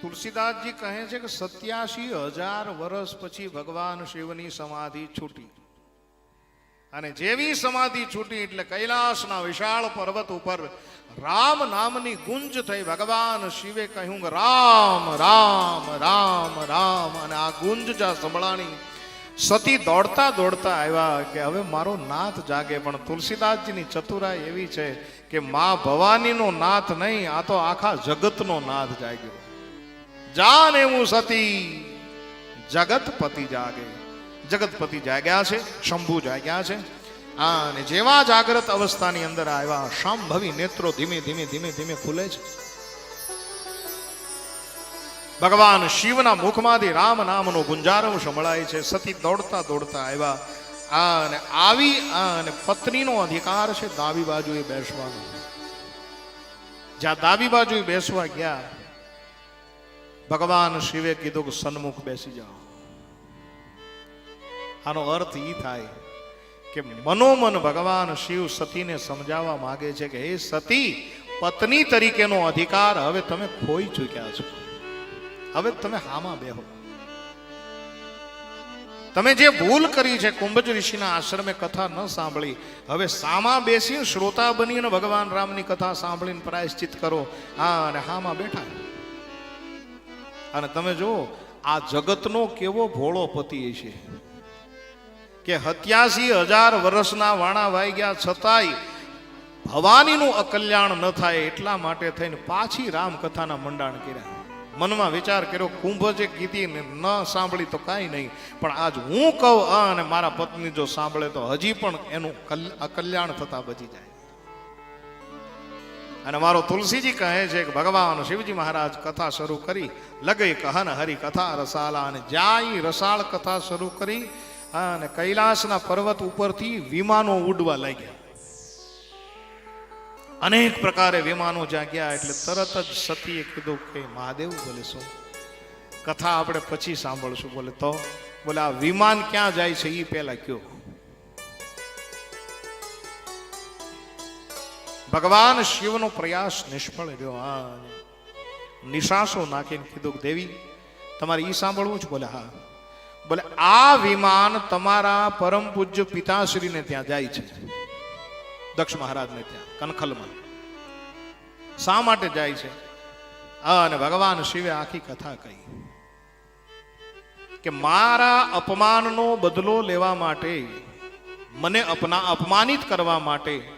તુલસીદાસજી કહે છે કે સત્યાસી હજાર વર્ષ પછી ભગવાન શિવની સમાધિ છૂટી. અને જેવી સમાધિ છૂટી એટલે કૈલાસના વિશાળ પર્વત ઉપર રામ નામની ગુંજ થઈ ભગવાન શિવે કહ્યું રામ રામ રામ રામ. અને આ ગુંજ જ્યાં સંભળાણી સતી દોડતા દોડતા આવ્યા કે હવે મારો નાથ જાગે. પણ તુલસીદાસજીની ચતુરાઈ એવી છે કે મા ભવાનીનો નાથ નહીં, આ તો આખા જગતનો નાથ જાગ્યો. જાને એવું સતી? જગતપતિ જાગે. જગતપતિ જાગ્યા છે, શંભુ જાગ્યા છે. અને જેવા જાગ્રત અવસ્થાની અંદર આવ્યા, શાંભવી નેત્રો ધીમે ધીમે ધીમે ધીમે ખુલે છે. ભગવાન શિવના મુખમાંથી રામ નામનો ગુંજારવ સંભળાય છે. સતી દોડતા દોડતા આવ્યા. અને આવી અને પત્નીનો અધિકાર છે ડાબી બાજુએ બેસવાનો. જ્યાં ડાબી બાજુએ બેસવા ગયા ભગવાન શિવે કીધું કે સન્મુખ બેસી જાઓ. આનો અર્થ એ થાય કે મનોમન ભગવાન શિવ સતીને સમજાવવા માંગે છે કે, હે સતી, પત્ની તરીકેનો અધિકાર હવે તમે ખોઈ ચૂક્યા છો. હવે તમે હામાં બેહો. તમે જે ભૂલ કરી છે, કુંભજ ઋષિના આશ્રમે કથા ન સાંભળી, હવે સામા બેસીને શ્રોતા બનીને ભગવાન રામની કથા સાંભળીને પ્રાયશ્ચિત કરો. હા, અને હામાં બેઠા અને તમે જુઓ, આ જગતનો કેવો ભોળો પતિ છે. કે હત્યાસી હજાર વર્ષના વાણા વાઈ ગયા છતાંય ભવાનીનું અકલ્યાણ ન થાય એટલા માટે થઈને પાછી રામકથાના મંડાણ કર્યા. મનમાં વિચાર કર્યો, કુંભ જે કીધી ને સાંભળી તો કાંઈ નહીં, પણ આજ હું કહું અને મારા પત્ની જો સાંભળે તો હજી પણ એનું કલ- અકલ્યાણ થતા બચી જાય. અને મારો તુલસીજી કહે છે કે ભગવાન શિવજી મહારાજ કથા શરૂ કરી, લગઈ કહન હરી કથા રસાલા અને જ્યાં રસાળ કથા શરૂ કરી અને કૈલાસના પર્વત ઉપરથી વિમાનો ઉડવા લાગ્યા. અનેક પ્રકારે વિમાનો જાગ્યા એટલે તરત જ સતીએ કીધું કે મહાદેવ બોલે, શું? કથા આપણે પછી સાંભળશું. બોલે, તો? બોલે, આ વિમાન ક્યાં જાય છે? એ પહેલા કયો. ભગવાન શિવનો પ્રયાસ નિષ્ફળ રહ્યો. હા નિશાસો નાખીને કીધું દેવી, તમારે ઈ સાંભળવું જ બોલે, હા. બોલે, આ વિમાન તમારા પરમ પૂજ્ય પિતાશ્રીને ત્યાં જાય છે. દક્ષ મહારાજને ત્યાં, કનખલમાં. શા માટે જાય છે? અને ભગવાન શિવે આખી કથા કહી કે, મારા અપમાનનો બદલો લેવા માટે, મને અપના, અપમાનિત કરવા માટે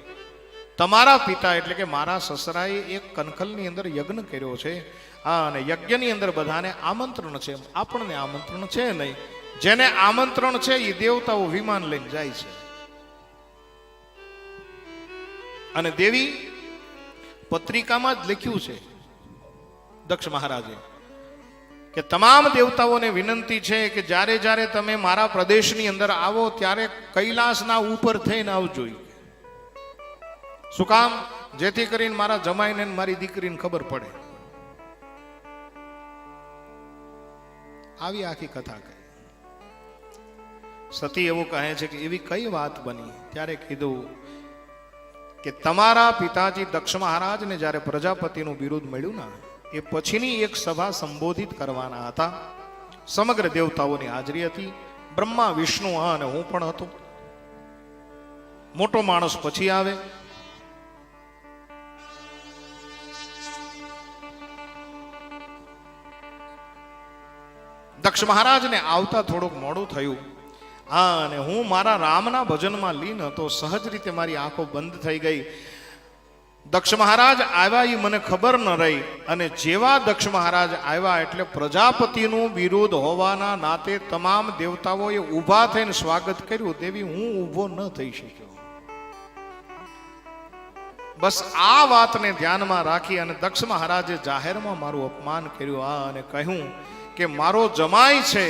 તમારા પિતા એટલે કે મારા સસરાએ એક કનખલની અંદર યજ્ઞ કર્યો છે. આ અને યજ્ઞની અંદર બધાને આમંત્રણ છે. આપણને આમંત્રણ છે નહીં. જેને આમંત્રણ છે એ દેવતાઓ વિમાન લઈને જાય છે. અને દેવી પત્રિકામાં જ લખ્યું છે દક્ષ મહારાજે કે તમામ દેવતાઓને વિનંતી છે કે જ્યારે જ્યારે તમે મારા પ્રદેશની અંદર આવો ત્યારે કૈલાસના ઉપર થઈને આવજો શું કામ? જેથી કરીને મારા જમાઈને મારી દીકરીને ખબર પડે. આવી આખી કથા કહી. સતી એવું કહે છે કે એવી કઈ વાત બની? ત્યારે કીધું કે તમારા પિતાજી દક્ષ મહારાજને જ્યારે પ્રજાપતિનું બિરુદ મળ્યું ને, એ પછીની એક સભા સંબોધિત કરવાના હતા. સમગ્ર દેવતાઓની હાજરી હતી. બ્રહ્મા, વિષ્ણુ અને હું પણ હતો. મોટો માણસ પછી આવે. દક્ષ મહારાજને આવતા થોડુંક મોડું થયું. હા, અને હું મારા રામના ભજનમાં લીન હતો. સહજ રીતે મારી આંખો બંધ થઈ ગઈ. દક્ષ મહારાજ આવ્યા એ મને ખબર ન રહી. અને જેવા દક્ષ મહારાજ આવ્યા એટલે પ્રજાપતિનું વિરોધ હોવાના નાતે તમામ દેવતાઓએ ઊભા થઈને સ્વાગત કર્યું તેવી હું ઊભો ન થઈ શક્યો. બસ આ વાતને ધ્યાનમાં રાખી અને દક્ષ મહારાજે જાહેરમાં મારું અપમાન કર્યું. આ અને કહ્યું કે મારો જમાય છે,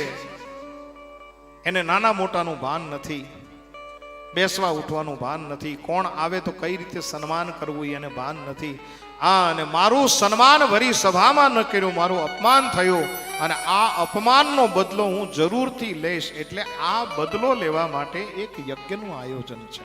એને નાના મોટાનું ભાન નથી, બેસવા ઉઠવાનું ભાન નથી, કોણ આવે તો કઈ રીતે સન્માન કરવું એને ભાન નથી. આ અને મારું સન્માન ભરી સભામાં ન કર્યું, મારું અપમાન થયું અને આ અપમાનનો બદલો હું જરૂરથી લઈશ. એટલે આ બદલો લેવા માટે એક યજ્ઞનું આયોજન છે.